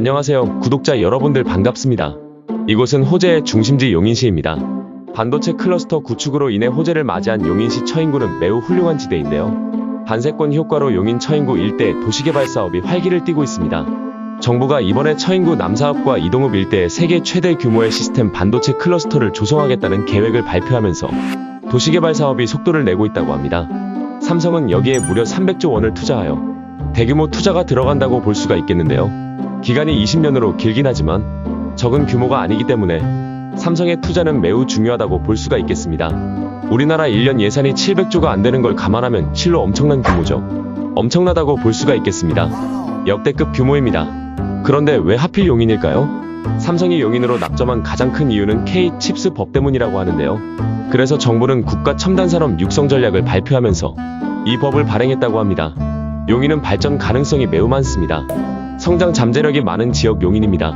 안녕하세요. 구독자 여러분들 반갑습니다. 이곳은 호재의 중심지 용인시입니다. 반도체 클러스터 구축으로 인해 호재를 맞이한 용인시 처인구는 매우 훌륭한 지대인데요. 반세권 효과로 용인 처인구 일대 도시개발 사업이 활기를 띠고 있습니다. 정부가 이번에 처인구 남사업과 이동읍 일대에 세계 최대 규모의 시스템 반도체 클러스터를 조성하겠다는 계획을 발표하면서 도시개발 사업이 속도를 내고 있다고 합니다. 삼성은 여기에 무려 300조 원을 투자하여 대규모 투자가 들어간다고 볼 수가 있겠는데요. 기간이 20년으로 길긴 하지만 적은 규모가 아니기 때문에 삼성의 투자는 매우 중요하다고 볼 수가 있겠습니다. 우리나라 1년 예산이 700조가 안 되는 걸 감안하면 실로 엄청난 규모죠. 엄청나다고 볼 수가 있겠습니다. 역대급 규모입니다. 그런데 왜 하필 용인일까요? 삼성이 용인으로 낙점한 가장 큰 이유는 K 칩스 법 때문이라고 하는데요. 그래서 정부는 국가 첨단 산업 육성 전략을 발표하면서 이 법을 발행했다고 합니다. 용인은 발전 가능성이 매우 많습니다. 성장 잠재력이 많은 지역 용인입니다.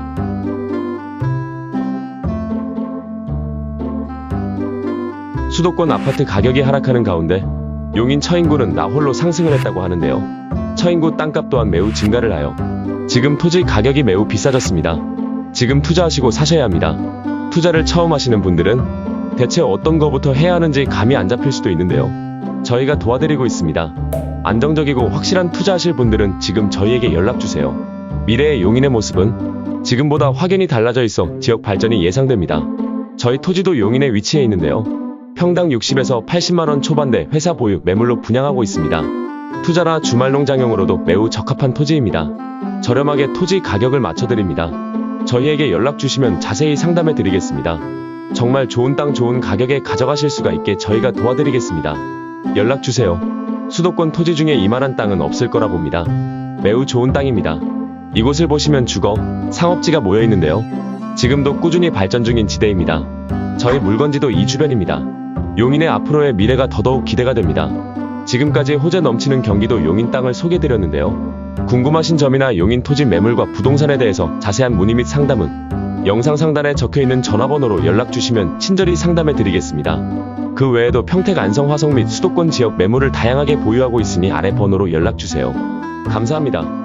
수도권 아파트 가격이 하락하는 가운데 용인 처인구는 나홀로 상승을 했다고 하는데요. 처인구 땅값 또한 매우 증가를 하여 지금 토지 가격이 매우 비싸졌습니다. 지금 투자하시고 사셔야 합니다. 투자를 처음 하시는 분들은 대체 어떤 거부터 해야 하는지 감이 안 잡힐 수도 있는데요. 저희가 도와드리고 있습니다. 안정적이고 확실한 투자하실 분들은 지금 저희에게 연락 주세요. 미래의 용인의 모습은 지금보다 확연히 달라져 있어 지역 발전이 예상됩니다. 저희 토지도 용인에 위치해 있는데요. 평당 60에서 80만원 초반대 회사 보유 매물로 분양하고 있습니다. 투자나 주말 농장용으로도 매우 적합한 토지입니다. 저렴하게 토지 가격을 맞춰드립니다. 저희에게 연락 주시면 자세히 상담해 드리겠습니다. 정말 좋은 땅 좋은 가격에 가져가실 수가 있게 저희가 도와드리겠습니다. 연락 주세요. 수도권 토지 중에 이만한 땅은 없을 거라 봅니다. 매우 좋은 땅입니다. 이곳을 보시면 주거, 상업지가 모여 있는데요. 지금도 꾸준히 발전 중인 지대입니다. 저희 물건지도 이 주변입니다. 용인의 앞으로의 미래가 더더욱 기대가 됩니다. 지금까지 호재 넘치는 경기도 용인 땅을 소개드렸는데요. 궁금하신 점이나 용인 토지 매물과 부동산에 대해서 자세한 문의 및 상담은 영상 상단에 적혀 있는 전화번호로 연락 주시면 친절히 상담해 드리겠습니다. 그 외에도 평택 안성 화성 및 수도권 지역 매물을 다양하게 보유하고 있으니 아래 번호로 연락 주세요. 감사합니다.